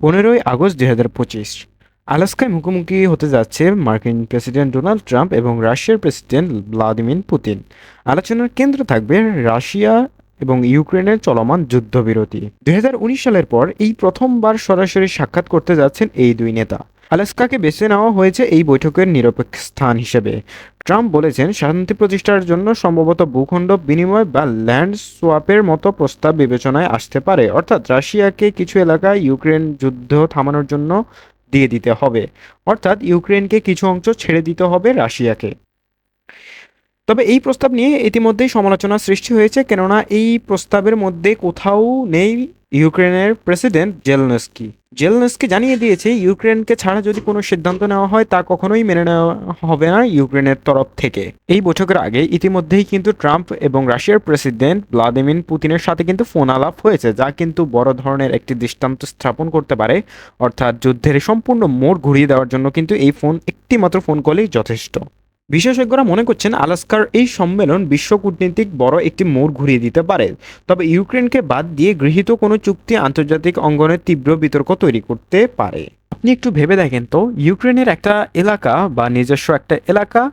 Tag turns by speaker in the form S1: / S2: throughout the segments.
S1: পনেরোই আগস্ট দুই হাজার পঁচিশ। আলাস্কায় মুখোমুখি হতে যাচ্ছে মার্কিন প্রেসিডেন্ট ডোনাল্ড ট্রাম্প এবং রাশিয়ার প্রেসিডেন্ট ভ্লাদিমির পুতিন। আলোচনার কেন্দ্র থাকবে রাশিয়া এবং ইউক্রেনের চলমান যুদ্ধবিরতি। দুই হাজার উনিশ সালের পর এই প্রথমবার সরাসরি সাক্ষাৎ করতে যাচ্ছেন এই দুই নেতা। আলাস্কাকে বেছে নেওয়া হয়েছে এই বৈঠকের নিরপেক্ষ স্থান হিসেবে। ট্রাম্প বলেছেন, শান্তি প্রতিষ্ঠার জন্য সম্ভবত ভূখণ্ড বিনিময় বা ল্যান্ড সোয়াপের মতো প্রস্তাব বিবেচনায় আসতে পারে। অর্থাৎ রাশিয়াকে কিছু এলাকায় ইউক্রেন যুদ্ধ থামানোর জন্য দিয়ে দিতে হবে। অর্থাৎ ইউক্রেনকে কিছু অংশ ছেড়ে দিতে হবে রাশিয়াকে। তবে এই প্রস্তাব নিয়ে ইতিমধ্যেই সমালোচনা সৃষ্টি হয়েছে, কেননা এই প্রস্তাবের মধ্যে কোথাও নেই ইউক্রেনের প্রেসিডেন্ট জেলনেস্কি। জেলনেস্কি জানিয়ে দিয়েছে, ইউক্রেনকে ছাড়া যদি কোনো সিদ্ধান্ত নেওয়া হয়, তা কখনোই মেনে নেওয়া হবে না ইউক্রেনের তরফ থেকে। এই বৈঠকের আগে ইতিমধ্যেই কিন্তু ট্রাম্প এবং রাশিয়ার প্রেসিডেন্ট ভ্লাদিমির পুতিনের সাথে কিন্তু ফোন আলাপ হয়েছে, যা কিন্তু বড় ধরনের একটি দৃষ্টান্ত স্থাপন করতে পারে। অর্থাৎ যুদ্ধের সম্পূর্ণ মোড় ঘুরিয়ে দেওয়ার জন্য কিন্তু এই ফোন একটি মাত্র ফোন কলেই যথেষ্ট। বিশেষজ্ঞরা মনে করছেন আলাস্কার এই সম্মেলন বিশ্ব কূটনীতিক বড় একটি মোড় ঘুরিয়ে দিতে পারে। তবে ইউক্রেনকে বাদ দিয়ে গৃহীত কোনো চুক্তি আন্তর্জাতিক অঙ্গনে তীব্র বিতর্ক তৈরি করতে পারে। আপনি একটু ভেবে দেখেন তো, ইউক্রেনের একটা এলাকা বা নিজস্ব একটা এলাকা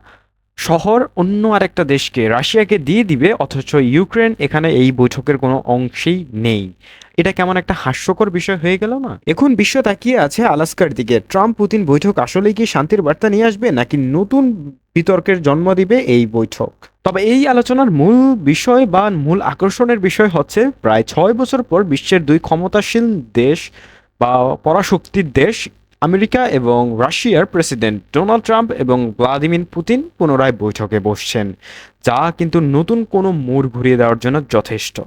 S1: শহর অন্য আরেকটা দেশকে রাশিয়াকে দিয়ে দিবে, অথচ ইউক্রেন এখানে এই বৈঠকের কোনো অংশেই নেই। এটা কেমন একটা হাস্যকর বিষয় হয়ে গেল না? এখন বিশ্ব তাকিয়ে আছে আলাস্কার দিকে। ট্রাম্প পুতিন বৈঠক আসলেই কি শান্তির বার্তা নিয়ে আসবে, নাকি নতুন বিতর্কের জন্ম দিবে এই বৈঠক? তবে এই আলোচনার মূল বিষয় বা মূল আকর্ষণের বিষয় হচ্ছে, প্রায় ছয় বছর পর বিশ্বের দুই ক্ষমতাশীল দেশ বা পরাশক্তির দেশ আমেরিকা এবং রাশিয়ার প্রেসিডেন্ট ডোনাল্ড ট্রাম্প এবং ভ্লাদিমির পুতিন পুনরায় বৈঠকে বসছেন, যা কিন্তু নতুন কোনো মোড় ঘুরিয়ে দেওয়ার জন্য যথেষ্ট।